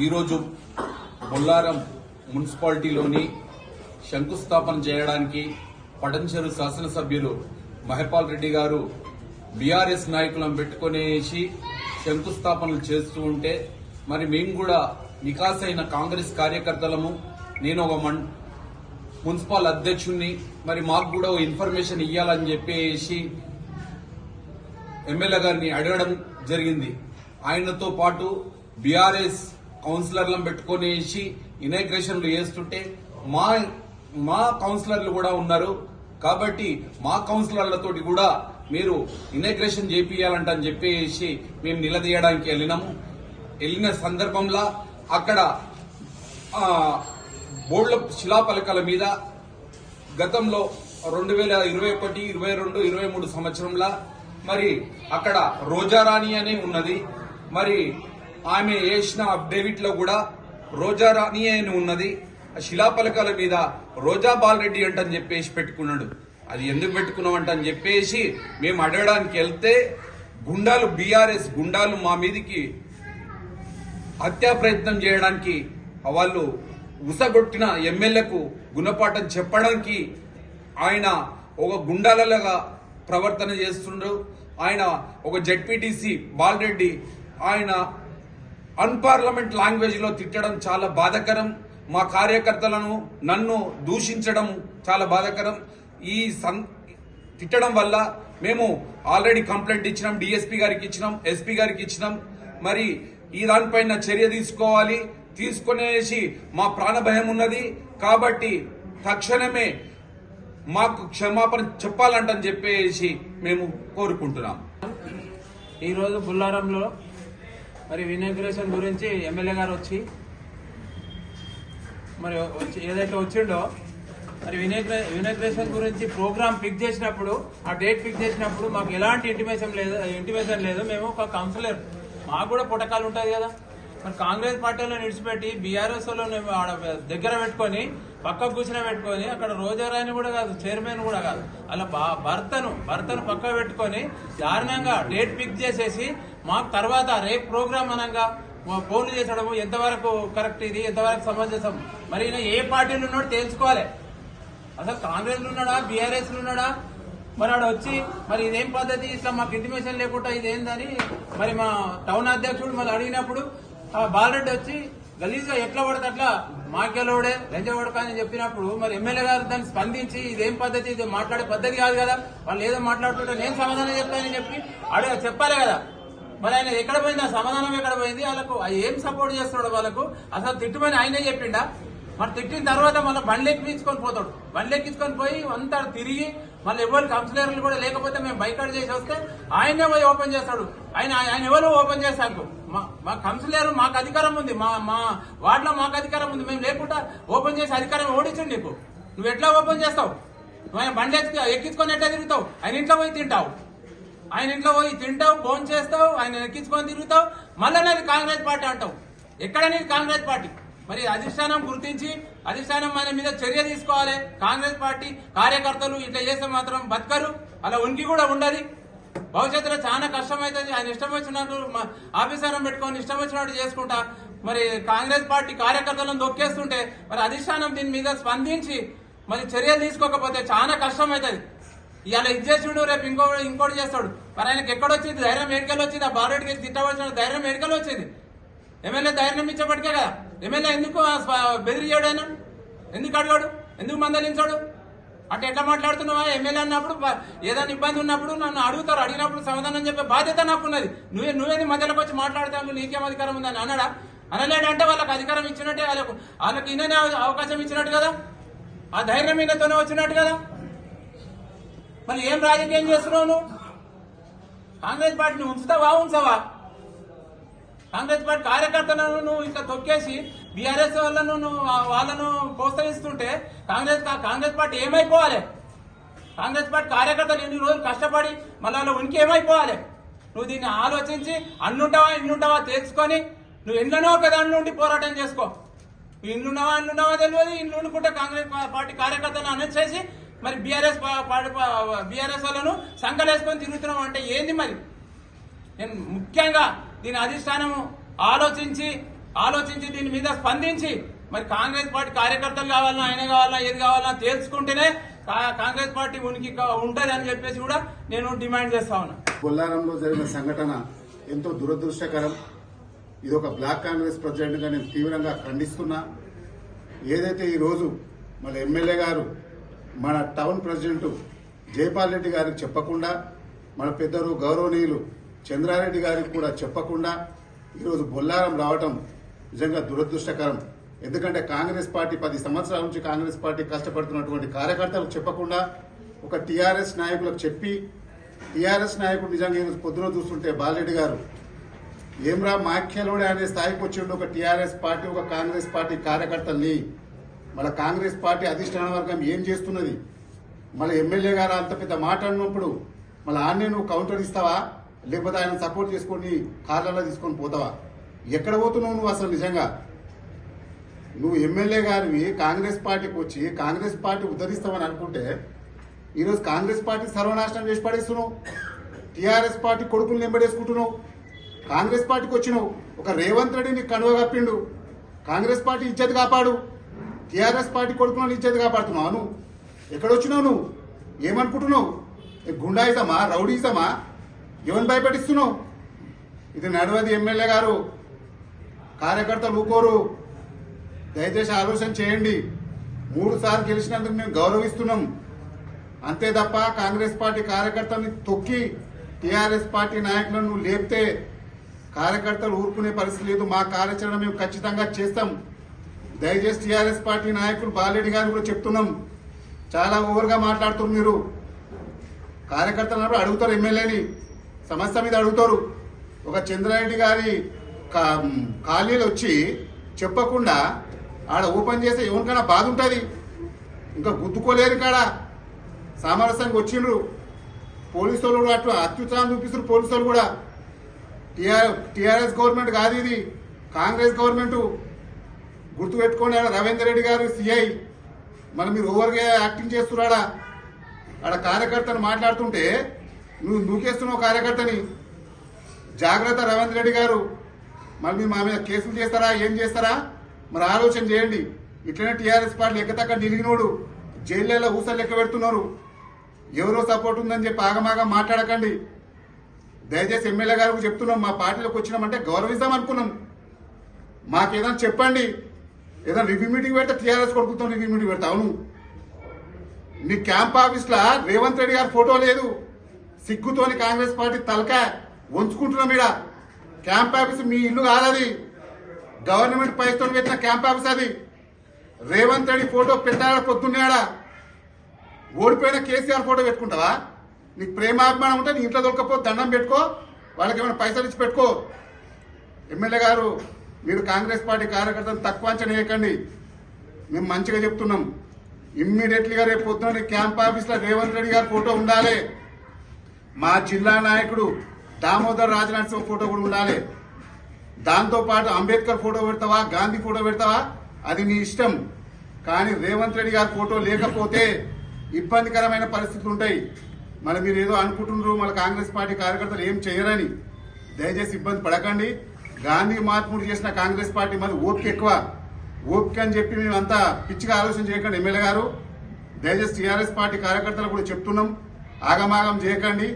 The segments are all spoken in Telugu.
ఈరోజు బొల్లారం మున్సిపాలిటీలోని శంకుస్థాపన చేయడానికి పటంచెరు శాసనసభ్యులు మహపాల్ రెడ్డి గారు బీఆర్ఎస్ నాయకులను పెట్టుకునేసి శంకుస్థాపనలు చేస్తూ ఉంటే మరి మేము కూడా వికాసైన కాంగ్రెస్ కార్యకర్తలము నేను ఒక మన్ మున్సిపల్ అధ్యక్షుణ్ణి మరి మాకు కూడా ఇన్ఫర్మేషన్ ఇవ్వాలని చెప్పేసి ఎమ్మెల్యే గారిని అడగడం జరిగింది. ఆయనతో పాటు బీఆర్ఎస్ కౌన్సిలర్లను వేసి ఇనాగ్రేషన్లు చేస్తుంటే మా మా కౌన్సిలర్లు కూడా ఉన్నారు. కాబట్టి మా కౌన్సిలర్లతోటి కూడా మీరు ఇనాగ్రేషన్ చేపియాలంట అని చెప్పేసి మేము నిలదీయడానికి వెళ్ళినాము. వెళ్ళిన సందర్భంలో అక్కడ బోర్డుల శిలాపలకల మీద గతంలో రెండు వేల ఇరవై ఒకటి ఇరవై రెండు ఇరవై మూడు సంవత్సరంలో మరి అక్కడ రోజారాణి అనే ఉన్నది. మరి ఆమె వేసిన అఫిడేవిట్లో కూడా రోజారాణి అని ఉన్నది. ఆ శిలాపలకాల మీద రోజా బాలరెడ్డి అంటని చెప్పేసి పెట్టుకున్నాడు. అది ఎందుకు పెట్టుకున్నామంట అని చెప్పేసి మేము అడగడానికి వెళ్తే గుండాలు బీఆర్ఎస్ గుండాలు మా మీదికి హత్యా ప్రయత్నం చేయడానికి వాళ్ళు ఉసగొట్టిన ఎమ్మెల్యేకు గుణపాఠం చెప్పడానికి ఆయన ఒక గుండాలలాగా ప్రవర్తన చేస్తుండ్రు. ఆయన ఒక జడ్పీటీసీ బాలరెడ్డి ఆయన అన్పార్లమెంట్ లాంగ్వేజ్లో తిట్టడం చాలా బాధాకరం. మా కార్యకర్తలను నన్ను దూషించడం చాలా బాధాకరం. ఈ సం తిట్టడం వల్ల మేము ఆల్రెడీ కంప్లైంట్ ఇచ్చినాం డిఎస్పీ గారికి ఇచ్చినాం ఎస్పీ గారికి ఇచ్చినాం. మరి ఈ దానిపైన చర్య తీసుకోవాలి. తీసుకునేసి మా ప్రాణ భయం ఉన్నది. కాబట్టి తక్షణమే మాకు క్షమాపణ చెప్పాలంటని చెప్పేసి మేము కోరుకుంటున్నాం. ఈరోజు బుల్లారంలో మరి ఇనాగ్రేషన్ గురించి ఎమ్మెల్యే గారు వచ్చి మరి వచ్చి ఏదైతే వచ్చిండో మరి వినాగ్రే వినాగ్రేషన్ గురించి ప్రోగ్రామ్ ఫిక్స్ చేసినప్పుడు ఆ డేట్ ఫిక్స్ చేసినప్పుడు మాకు ఎలాంటి ఇంటిమేషన్ లేదు ఇంటిమేషన్ లేదు. మేము ఒక కౌన్సిలర్. మాకు కూడా పుటకాలు ఉంటుంది కదా. మరి కాంగ్రెస్ పార్టీలో నిడిచిపెట్టి బీఆర్ఎస్లో ఆడ దగ్గర పెట్టుకొని పక్క కూర్చుని పెట్టుకొని అక్కడ రోజారాయని కూడా కాదు చైర్మన్ కూడా కాదు. అలా భర్తను భర్తను పక్క పెట్టుకొని దారుణంగా డేట్ ఫిక్స్ చేసేసి మాకు తర్వాత రేపు ప్రోగ్రామ్ అనగా ఫోన్లు చేసడము ఎంతవరకు కరెక్ట్ ఇది ఎంతవరకు సమంజసం మరి ఈయన ఏ పార్టీలు ఉన్నాడో తెలుసుకోవాలి. అసలు కాంగ్రెస్లో ఉన్నాడా బీఆర్ఎస్లు ఉన్నాడా? మరి ఆడ వచ్చి మరి ఇదేం పద్ధతి? ఇట్లా మాకు ఇంటిమేషన్ లేకుండా ఇదేందని మరి మా టౌన్ అధ్యక్షుడు మళ్ళీ అడిగినప్పుడు బాలరెడ్డి వచ్చి గలీజ్గా ఎట్లా పడితే అట్లా మాకెలోడే పడక అని చెప్పినప్పుడు మరి ఎమ్మెల్యే గారు దాన్ని స్పందించి ఇదేం పద్ధతి ఇది మాట్లాడే పద్ధతి కాదు కదా వాళ్ళు ఏదో మాట్లాడుతుంటే నేను సమాధానం చెప్తానని చెప్పి అడిగా చెప్పాలి కదా. మరి ఆయన ఎక్కడ పోయింది? ఆ సమాధానం ఎక్కడ పోయింది? వాళ్ళకు ఏం సపోర్ట్ చేస్తున్నాడు వాళ్ళకు? అసలు తిట్టుమని ఆయనే చెప్పిండా? మరి తిట్టిన తర్వాత మళ్ళీ బండ్లు ఎక్కించుకొని పోతాడు. బండ్లు ఎక్కించుకొని పోయి అంతా తిరిగి మళ్ళీ ఎవరు కౌన్సిలర్లు కూడా లేకపోతే మేము బైకాట్ చేసి వస్తే ఆయనే పోయి ఓపెన్ చేస్తాడు. ఆయన ఆయన ఎవరు ఓపెన్ చేస్తాకు మా మా కౌన్సిలర్ మాకు అధికారం ఉంది. మా మా వార్డులో మాకు అధికారం ఉంది. మేము లేకుండా ఓపెన్ చేసి అధికారం ఓడించండి నీకు. నువ్వు ఎట్లా ఓపెన్ చేస్తావు? నువ్వు ఆయన బండి ఎక్కి- ఎక్కించుకొని ఎట్లా తిరుగుతావు? ఆయన ఇంట్లో పోయి తింటావు. ఆయన ఇంట్లో పోయి తింటావు ఫోన్ చేస్తావు ఆయన ఎక్కించుకొని తిరుగుతావు మళ్ళీ నేను కాంగ్రెస్ పార్టీ అంటావు. ఎక్కడ నీది కాంగ్రెస్ పార్టీ? మరి అధిష్టానం గుర్తించి అధిష్టానం మన మీద చర్య తీసుకోవాలి. కాంగ్రెస్ పార్టీ కార్యకర్తలు ఇట్లా చేస్తే మాత్రం బతకరు. అలా ఉనికి కూడా ఉండదు. భవిష్యత్తులో చాలా కష్టం అవుతుంది ఆయన ఇష్టం వచ్చినట్టు మా- పెట్టుకొని ఇష్టం వచ్చినట్టు చేసుకుంటా మరి కాంగ్రెస్ పార్టీ కార్యకర్తలను దొక్కేస్తుంటే మరి అధిష్టానం దీని మీద స్పందించి మరి చర్యలు తీసుకోకపోతే చాలా కష్టం అవుతుంది ఇవాళ ఇది చేసిండు రేపు ఇంకో ఇంకోటి చేస్తాడు. మరి ఆయనకి ఎక్కడొచ్చింది ధైర్యం మేడికల్ వచ్చింది? ఆ బారెడ్డికి తిట్టవలసిన ధైర్యం మేడికల్ వచ్చింది. ఎమ్మెల్యే ధైర్యం ఇచ్చేప్పటికే కదా. ఎమ్మెల్యే ఎందుకు ఆ చేయడు బెదిరియాడు ఆయన? ఎందుకు అడిగాడు? ఎందుకు మందలించాడు? అంటే ఎట్లా మాట్లాడుతున్నావా? ఎమ్మెల్యే అన్నప్పుడు ఏదైనా ఇబ్బంది ఉన్నప్పుడు నన్ను అడుగుతారు. అడిగినప్పుడు సమాధానం చెప్పే బాధ్యత నాకున్నది. నువ్వే నువ్వేది మధ్యలోకి వచ్చి మాట్లాడతావు? నీకేం అధికారం ఉందని అన్నాడా? అనలేడంటే వాళ్ళకి అధికారం ఇచ్చినట్టే వాళ్ళకు వాళ్ళకి ఈయననే అవకాశం ఇచ్చినట్టు కదా? ఆ ధైర్యం ఈయనతోనే వచ్చినట్టు కదా? మరి ఏం రాజకీయం చేస్తున్నావు నువ్వు? కాంగ్రెస్ పార్టీని ఉంచుతావా ఉంచవా? కాంగ్రెస్ పార్టీ కార్యకర్తలను నువ్వు ఇట్లా తొక్కేసి బీఆర్ఎస్ వాళ్ళను నువ్వు వాళ్ళను ప్రోత్సహిస్తుంటే కాంగ్రెస్ కాంగ్రెస్ పార్టీ ఏమైపోవాలి? కాంగ్రెస్ పార్టీ కార్యకర్తలు ఎన్ని రోజులు కష్టపడి మళ్ళీ వాళ్ళ ఉనికి ఏమైపోవాలి? నువ్వు దీన్ని ఆలోచించి అన్నుంటావా ఇన్నుంటావా తెలుసుకొని నువ్వు ఎన్నో ఒక దాని నుండి పోరాటం చేసుకో. నువ్వు ఇల్లున్నావా అన్నున్నావా తెలియదు. ఇల్లు కాంగ్రెస్ పార్టీ కార్యకర్తలను అనౌన్స్ చేసి మరి బీఆర్ఎస్ పార్టీ బీఆర్ఎస్ వాళ్ళను సంకలేసుకొని తిరుగుతున్నాం అంటే ఏంది మరి? నేను ముఖ్యంగా దీని అధిష్టానము ఆలోచించి ఆలోచించి దీని మీద స్పందించి మరి కాంగ్రెస్ పార్టీ కార్యకర్తలు కావాలన్నా ఆయన కావాలన్నా ఏది కావాలన్నా తేల్చుకుంటేనే కా- కాంగ్రెస్ పార్టీ ఉనికి ఉంటుంది అని చెప్పేసి కూడా నేను డిమాండ్ చేస్తా ఉన్నా. బొల్లారంలో జరిగిన సంఘటన ఎంతో దురదృష్టకరం. ఇది ఒక బ్లాక్ కాంగ్రెస్ ప్రెసిడెంట్గా నేను తీవ్రంగా ఖండిస్తున్నా. ఏదైతే ఈరోజు మన ఎమ్మెల్యే గారు మన టౌన్ ప్రెసిడెంట్ జైపాల్ రెడ్డి గారికి చెప్పకుండా మన పెద్దలు గౌరవనీయులు చంద్రారెడ్డి గారికి కూడా చెప్పకుండా ఈరోజు బొల్లారం రావటం నిజంగా దురదృష్టకరం. ఎందుకంటే కాంగ్రెస్ పార్టీ పది సంవత్సరాల నుంచి కాంగ్రెస్ పార్టీ కష్టపడుతున్నటువంటి కార్యకర్తలకు చెప్పకుండా ఒక టీఆర్ఎస్ నాయకులకు చెప్పి టీఆర్ఎస్ నాయకుడు నిజంగా ఈరోజు పొద్దున చూస్తుంటే బాలరెడ్డి గారు ఏమ్రా మాఖ్యలోడే అనే స్థాయికి వచ్చిండు ఒక టీఆర్ఎస్ పార్టీ ఒక కాంగ్రెస్ పార్టీ కార్యకర్తల్ని? మళ్ళీ కాంగ్రెస్ పార్టీ అధిష్టాన వర్గం ఏం చేస్తున్నది? మళ్ళీ ఎమ్మెల్యే గారు అంత పెద్ద మాట అన్నప్పుడు మళ్ళీ ఆన్నే నువ్వు కౌంటర్ ఇస్తావా? లేకపోతే ఆయన సపోర్ట్ చేసుకొని కార్లలో తీసుకొని పోతావా? ఎక్కడ పోతున్నావు నువ్వు అసలు నిజంగా? నువ్వు ఎమ్మెల్యే గారివి కాంగ్రెస్ పార్టీకి వచ్చి కాంగ్రెస్ పార్టీ ఉద్ధరిస్తామని అనుకుంటే ఈరోజు కాంగ్రెస్ పార్టీ సర్వనాశనం చేసి పడేస్తున్నావు. టీఆర్ఎస్ పార్టీ కొడుకులు నింబడేసుకుంటున్నావు. కాంగ్రెస్ పార్టీకి వచ్చినావు. ఒక రేవంత్ రెడ్డిని కనువ కప్పిండు కాంగ్రెస్ పార్టీ ఇచ్చేది కాపాడు. టీఆర్ఎస్ పార్టీ కొడుకులను ఇచ్చేది కాపాడుతున్నావు నువ్వు? ఎక్కడొచ్చినావు నువ్వు? ఏమనుకుంటున్నావు? గుండాయిసమా గుండాయిజమా రౌడీజమా ఎవరిని భయపెట్టిస్తున్నావు? ఇది నడవది ఎమ్మెల్యే గారు. కార్యకర్తలు ఊకోరు. దయచేసి ఆలోచన చేయండి. మూడు సార్లు గెలిచినందుకు మేము గౌరవిస్తున్నాం. అంతే తప్ప కాంగ్రెస్ పార్టీ కార్యకర్తల్ని తొక్కి టీఆర్ఎస్ పార్టీ నాయకులను లేపితే కార్యకర్తలు ఊరుకునే పరిస్థితి లేదు. మా కార్యాచరణ మేము ఖచ్చితంగా చేస్తాం. దయచేసి టీఆర్ఎస్ పార్టీ నాయకులు బాలరెడ్డి గారు కూడా చెప్తున్నాం. చాలా ఓవర్గా మాట్లాడుతున్నారు మీరు. కార్యకర్తలు అన్నప్పుడు అడుగుతారు ఎమ్మెల్యేని. సమస్య మీద అడుగుతారు. ఒక చంద్రారెడ్డి గారి కా- ఖాళీలు వచ్చి చెప్పకుండా ఆడ ఓపెన్ చేస్తే ఎవరికైనా బాధ ఉంటుంది. ఇంకా గుద్దుకోలేరు కాడ? సామరస్యంగా వచ్చిండ్రు. పోలీసు వాళ్ళు కూడా అట్లా అత్యుత్సాహం చూపిస్తున్నారు పోలీసు వాళ్ళు కూడా. టీఆర్ టీఆర్ఎస్ గవర్నమెంట్ కాదు ఇది. కాంగ్రెస్ గవర్నమెంట్. గుర్తుపెట్టుకోండి ఆడ రవీందర్ రెడ్డి గారు సిఐ మరి మీరు ఓవర్గా యాక్టింగ్ చేస్తున్నాడా ఆడ. కార్యకర్తను మాట్లాడుతుంటే నువ్వు నూకేస్తున్నావు కార్యకర్తని. జాగ్రత్త రవీంద్ర రెడ్డి గారు. మరి మీరు మా మీద కేసులు చేస్తారా? ఏం చేస్తారా? మరి ఆలోచన చేయండి. ఇట్లనే టీఆర్ఎస్ పార్టీ ఎక్కతక్క నిలిగినోడు జైల్లో ఊసలు లెక్క పెడుతున్నారు. ఎవరో సపోర్ట్ ఉందని చెప్పి ఆగమాగా మాట్లాడకండి. దయచేసి ఎమ్మెల్యే గారికి చెప్తున్నాం మా పార్టీలోకి వచ్చినామంటే గౌరవిస్తాం అనుకున్నాం. మాకేదైనా చెప్పండి. ఏదైనా రివ్యూ మీటింగ్ పెడితే టీఆర్ఎస్ కొడుకుతాం రివ్యూ మీటింగ్ పెడతా అవును. నీ క్యాంప్ ఆఫీస్ లా రేవంత్ రెడ్డి గారి ఫోటో లేదు. సిగ్గుతోని కాంగ్రెస్ పార్టీ తలక వంచుకుంటున్నాం ఈడ. క్యాంప్ ఆఫీస్ మీ ఇల్లు కాదది గవర్నమెంట్ పైసలు పెట్టిన క్యాంప్ ఆఫీస్ అది. రేవంత్ రెడ్డి ఫోటో పెట్టాడా పొద్దున్నాడా ఓడిపోయిన కేసీఆర్ ఫోటో పెట్టుకుంటావా? నీకు ప్రేమాభిమానం ఉంటే నీ ఇంట్లో దొరకపోతే దండం పెట్టుకో వాళ్ళకి ఏమైనా పైసలు ఇచ్చి పెట్టుకో. ఎమ్మెల్యే గారు మీరు కాంగ్రెస్ పార్టీ కార్యకర్తలు తక్కువ అంచనేయకండి మేము మంచిగా చెప్తున్నాం. ఇమ్మీడియట్లీగా రేపు పొద్దున క్యాంప్ ఆఫీస్లో రేవంత్ రెడ్డి గారి ఫోటో ఉండాలి. మా జిల్లా నాయకుడు దామోదర్ రాజనరసింహ ఫోటో కూడా ఉండాలి. దాంతో పాటు అంబేద్కర్ ఫోటో పెడతావా? గాంధీ ఫోటో పెడతావా? అది నీ ఇష్టం. కానీ రేవంత్ రెడ్డి గారి ఫోటో లేకపోతే ఇబ్బందికరమైన పరిస్థితులు ఉంటాయి. మరి మీరు ఏదో అనుకుంటున్నారు మన కాంగ్రెస్ పార్టీ కార్యకర్తలు ఏం చేయరని. దయచేసి ఇబ్బంది పడకండి. గాంధీ మహాత్ముడు చేసిన కాంగ్రెస్ పార్టీ మరి ఓపిక ఎక్కువ. ఓపిక అని చెప్పి మేము అంతా పిచ్చిగా ఆలోచన చేయకండి. ఎమ్మెల్యే గారు దయచేసి టీఆర్ఎస్ పార్టీ కార్యకర్తలు కూడా చెప్తున్నాం. ఆగమాగం చేయకండి.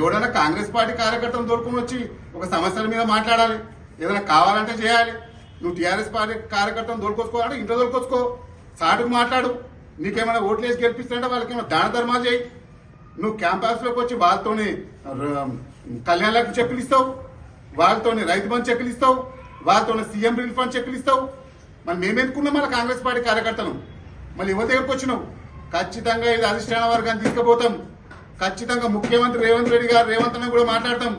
ఎవడైనా కాంగ్రెస్ పార్టీ కార్యకర్తలు దొరుకుని వచ్చి ఒక సమస్యల మీద మాట్లాడాలి. ఏదైనా కావాలంటే చేయాలి. నువ్వు టీఆర్ఎస్ పార్టీ కార్యకర్తను దొరికొచ్చుకోవాలంటే ఇంట్లో దొరికొచ్చుకో సాటుకు మాట్లాడు. నీకేమైనా ఓట్లు వేసి గెలిపిస్తుంటే వాళ్ళకి ఏమైనా దాన ధర్మాలు చేయి. నువ్వు క్యాంపస్లోకి వచ్చి వాళ్ళతోని కళ్యాణలకు చెప్పిస్తావు లక్ష్మి వాళ్ళతోని రైతు బంధు చెక్కులు ఇస్తావు వాళ్ళతోని సీఎం రిలీఫ్ ఫండ్ చెక్కులు ఇస్తావు. మరి మేమెందుకున్నాం మన కాంగ్రెస్ పార్టీ కార్యకర్తలు? మళ్ళీ ఎవరి దగ్గరకు వచ్చినావు? ఖచ్చితంగా ఇది అధిష్టాన వర్గాన్ని తీసుకుపోతాం. ఖచ్చితంగా ముఖ్యమంత్రి రేవంత్ రెడ్డి గారు రేవంత్ అన్న కూడా మాట్లాడతాం.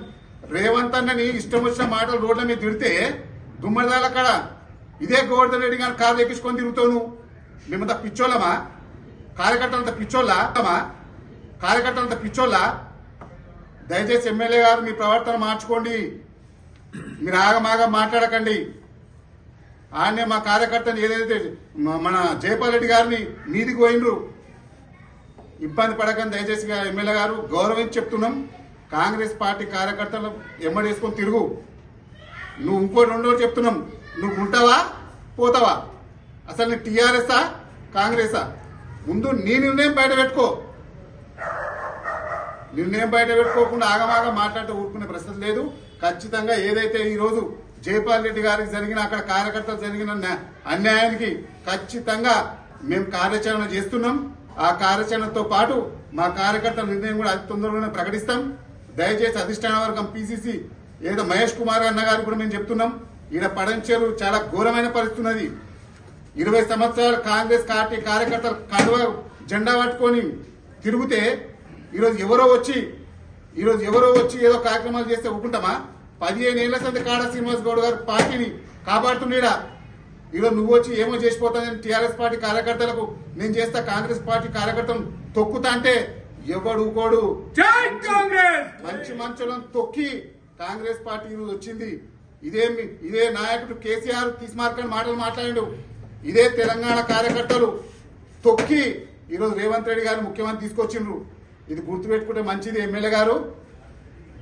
రేవంత్ అన్నని ఇష్టం వచ్చిన మాటలు రోడ్ల మీద తిడితే గుమ్మడిదాల కాడ ఇదే గోవర్ధన్ రెడ్డి గారు కారు ఎక్కించుకొని తిరుగుతాను నువ్వు. మేమంతా పిచ్చోళ్ళమా? కార్యకర్తలంత పిచ్చోళ్ళమా కార్యకర్తలంత పిచ్చోళ్ళ? దయచేసి ఎమ్మెల్యే గారు మీ ప్రవర్తన మార్చుకోండి. మీరు ఆగమాగా మాట్లాడకండి. ఆయనే మా కార్యకర్తని ఏదైతే మన జయపాల్ రెడ్డి గారిని మీదికి పోయిండ్రు. ఇబ్బంది పడకండి దయచేసి ఎమ్మెల్యే గారు. గౌరవించి చెప్తున్నాం. కాంగ్రెస్ పార్టీ కార్యకర్తలు ఎమ్మడేసుకొని తిరుగు. నువ్వు ఇంకో రెండు రోజులు చెప్తున్నాం. నువ్వు ఉంటావా? పోతావా? అసలు నీ టీఆర్ఎస్ఆ కాంగ్రెసా ముందు నీ నిర్ణయం బయట పెట్టుకో. నిర్ణయం బయట పెట్టుకోకుండా ఆగమాగా మాట్లాడుతూ ఊరుకునే ప్రశ్న లేదు. ఖచ్చితంగా ఏదైతే ఈ రోజు జైపాల్ రెడ్డి గారికి జరిగిన అక్కడ కార్యకర్తలు జరిగిన అన్యాయానికి ఖచ్చితంగా మేము కార్యాచరణ చేస్తున్నాం. ఆ కార్యాచరణతో పాటు మా కార్యకర్తల నిర్ణయం కూడా అతి తొందరలోనే ప్రకటిస్తాం. దయచేసి అధిష్టాన వర్గం పీసీసీ ఏదో మహేష్ కుమార్ అన్న గారు కూడా మేము చెప్తున్నాం. ఈయన పడంచేరు చాలా ఘోరమైన పరిస్థితి ఉన్నది. ఇరవై సంవత్సరాలు కాంగ్రెస్ పార్టీ కార్యకర్తలు కండువ జెండా పట్టుకొని తిరిగితే ఈరోజు ఎవరో వచ్చి ఈరోజు ఎవరో వచ్చి ఏదో కార్యక్రమాలు చేస్తే ఒప్పుకుంటామా? పదిహేను ఏళ్ళ సంది కాడ శ్రీనివాస్ గౌడ్ గారు పార్టీని కాపాడుతుండేడా? ఈరోజు నువ్వు వచ్చి ఏమో చేసిపోతానని టీఆర్ఎస్ పార్టీ కార్యకర్తలకు నేను చేస్తా కాంగ్రెస్ పార్టీ కార్యకర్తలను తొక్కుతా అంటే ఎవడు కాంగ్రెస్! మంచి మంచులను తొక్కి కాంగ్రెస్ పార్టీ ఈరోజు వచ్చింది. ఇదే ఇదే నాయకుడు కేసీఆర్ తీసుమార్కని మాటలు మాట్లాడాడు. ఇదే తెలంగాణ కార్యకర్తలు తొక్కి ఈరోజు రేవంత్ రెడ్డి గారు ముఖ్యమంత్రి తీసుకొచ్చిండ్రు. ఇది గుర్తుపెట్టుకుంటే మంచిది ఎమ్మెల్యే గారు.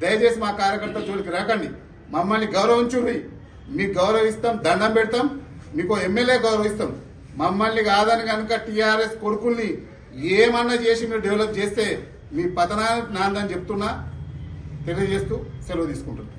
దయచేసి మా కార్యకర్తల జోలికి రాకండి. మమ్మల్ని గౌరవించుర్రి. మీకు గౌరవిస్తాం దండం పెడతాం. మీకు ఎమ్మెల్యే గౌరవిస్తాం. మమ్మల్ని కాదని కనుక టీఆర్ఎస్ కొడుకుల్ని ఏమన్నా చేసి మీరు డెవలప్ చేస్తే మీ పతనానికి నాందని చెప్తున్నా. తెలియజేస్తూ సెలవు తీసుకుంటున్నాను.